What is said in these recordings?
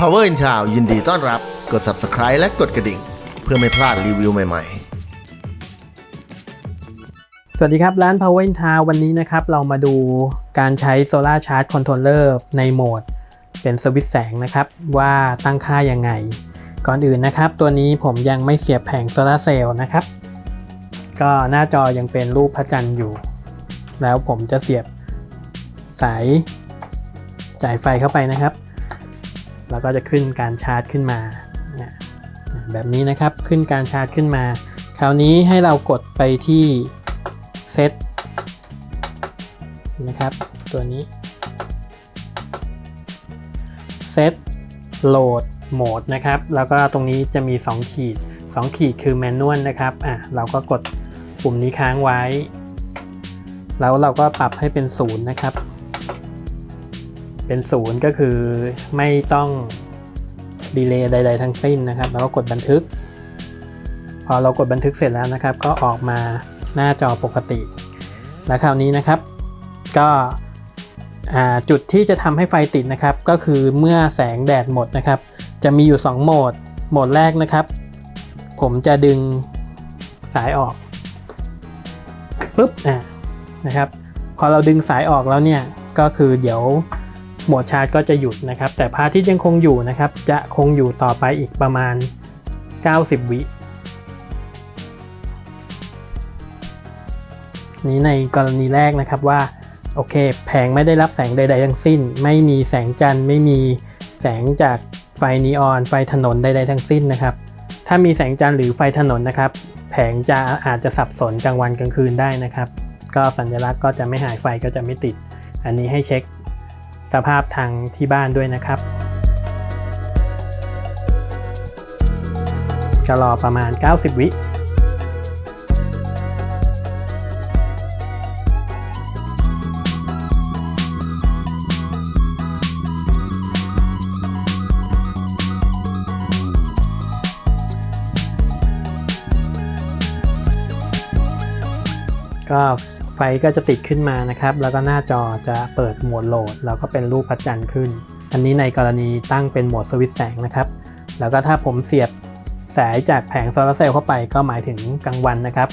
Power in Town ยินดีต้อนรับ กด Subscribe และกดกระดิ่ง เพื่อไม่พลาดรีวิวใหม่ ๆ สวัสดีครับ ร้าน Power in Town วันนี้นะครับ เรามาดูการใช้ Solar Charge Controller ในโหมด เป็นสวิตช์แสงนะครับ ว่าตั้งค่ายังไง ก่อนอื่นนะครับ ตัวนี้ผมยังไม่เสียบแผงโซลาเซลล์นะครับ ก็หน้าจอยังเป็นรูปพระจันทร์อยู่ แล้วผมจะเสียบสายจ่ายไฟเข้าไปนะครับ แล้วก็จะขึ้นการชาร์จขึ้นมาแบบนี้นะครับขึ้นการชาร์จขึ้นมา คราวนี้ให้เรากดไปที่เซตนะครับ ตัวนี้เซตโหลดโหมดนะครับ แล้วก็ตรงนี้จะมี 2 ขีด 2 ขีดคือแมนนวลนะครับอะเราก็กดปุ่มนี้ค้างไว้ แล้วเราก็ปรับให้เป็นศูนย์นะครับ เป็นศูนย์ก็คือไม่ต้องดีเลย์ใด ๆ ทั้งสิ้นนะครับ แล้วก็กดบันทึก พอเรากดบันทึกเสร็จแล้วนะครับ ก็ออกมาหน้าจอปกติ และคราวนี้นะครับ ก็จุดที่จะทำให้ไฟติดนะครับ ก็คือเมื่อแสงแดดหมดนะครับ จะมีอยู่ 2 โหมด โหมดแรกนะครับ ผมจะดึงสายออกปุ๊บอะนะครับ พอเราดึงสายออกแล้วเนี่ยก็คือเดี๋ยว หมดชาร์จก็จะหยุดนะครับ แต่พระอาทิตย์ยังคงอยู่นะครับ จะคงอยู่ต่อไปอีกประมาณ 90 วินี้ในกรณีแรกนะครับว่าโอเค แผงไม่ได้รับแสงใด ๆ ทั้งสิ้น ไม่มีแสงจันทร์ไม่มีแสงจากไฟนีออน ไฟถนนใด ๆ ทั้งสิ้นนะครับ ถ้ามีแสงจันทร์หรือไฟถนนนะครับ แผงจะอาจจะสับสนกลางวันกลางคืนได้นะครับ ก็สัญลักษณ์ก็จะไม่หายไฟก็จะไม่ติด อันนี้ให้เช็ค สภาพทางที่บ้านด้วยนะครับก็รอประมาณ 90 วิก็ ไฟก็จะติดขึ้นมานะครับ แล้วก็หน้าจอจะเปิดโหมดโหลด แล้วก็เป็นรูปพระจันทร์ขึ้น อันนี้ในกรณีตั้งเป็นโหมดสวิตช์แสงนะครับ แล้วก็ถ้าผมเสียบสายจากแผงโซลาร์เซลล์เข้าไปก็หมายถึงกลางวันนะครับ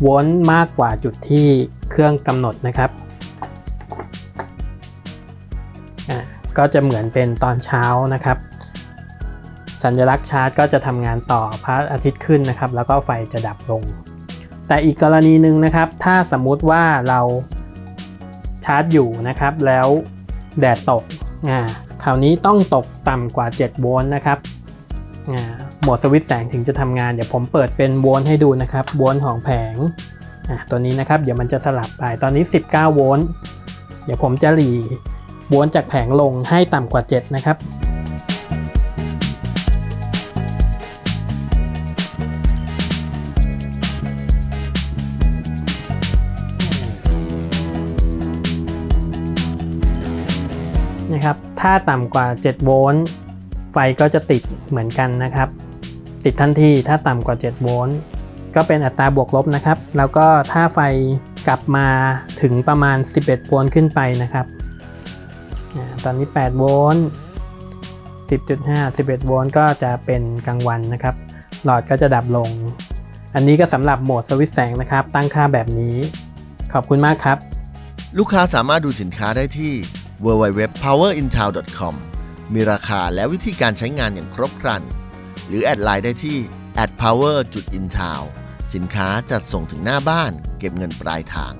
โวลต์มากกว่าจุดที่เครื่องกำหนดนะครับอ่าก็จะเหมือนเป็นตอนเช้านะครับ สัญลักษณ์ชาร์จก็จะทำงานต่อพระอาทิตย์ขึ้นนะครับ แล้วก็ไฟจะดับลง แต่อีกกรณีหนึ่งนะครับ ถ้าสมมุติว่าเราชาร์จอยู่นะครับ แล้วแดดตกอ่าคราวนี้ต้องตกต่ำกว่า 7 โวลต์นะครับอ่าโหมดสวิตช์แสงถึงจะทำงาน เดี๋ยวผมเปิดเป็นโวลต์ให้ดูนะครับ โวลต์ของแผงอ่าตัวนี้นะครับ เดี๋ยวมันจะสลับไป ตอนนี้ 19 โวลต์ เดี๋ยวผมจะหลีโวลต์จากแผงลงให้ต่ำกว่า 7 นะครับ นะครับ ถ้าต่ำกว่า7โวลต์ไฟก็จะติดเหมือนกันนะครับ ติดทันทีถ้าต่ำกว่า7โวลต์ก็เป็นอัตราบวกลบนะครับ แล้วก็ถ้าไฟกลับมาถึงประมาณ 11 โวลต์ขึ้นไปนะครับตอนนี้ 8 โวลต์ 10.5 11 โวลต์ก็จะเป็นกลางวันนะครับ หลอดก็จะดับลง อันนี้ก็สำหรับโหมดสวิตช์แสงนะครับ ตั้งค่าแบบนี้ ขอบคุณมากครับ ลูกค้าสามารถดูสินค้าได้ที่ www.powerintown.com มีราคาและวิธีการใช้งานอย่างครบครัน หรือแอดไลน์ได้ที่ @power.intown สินค้าจัดส่งถึงหน้าบ้าน เก็บเงินปลายทาง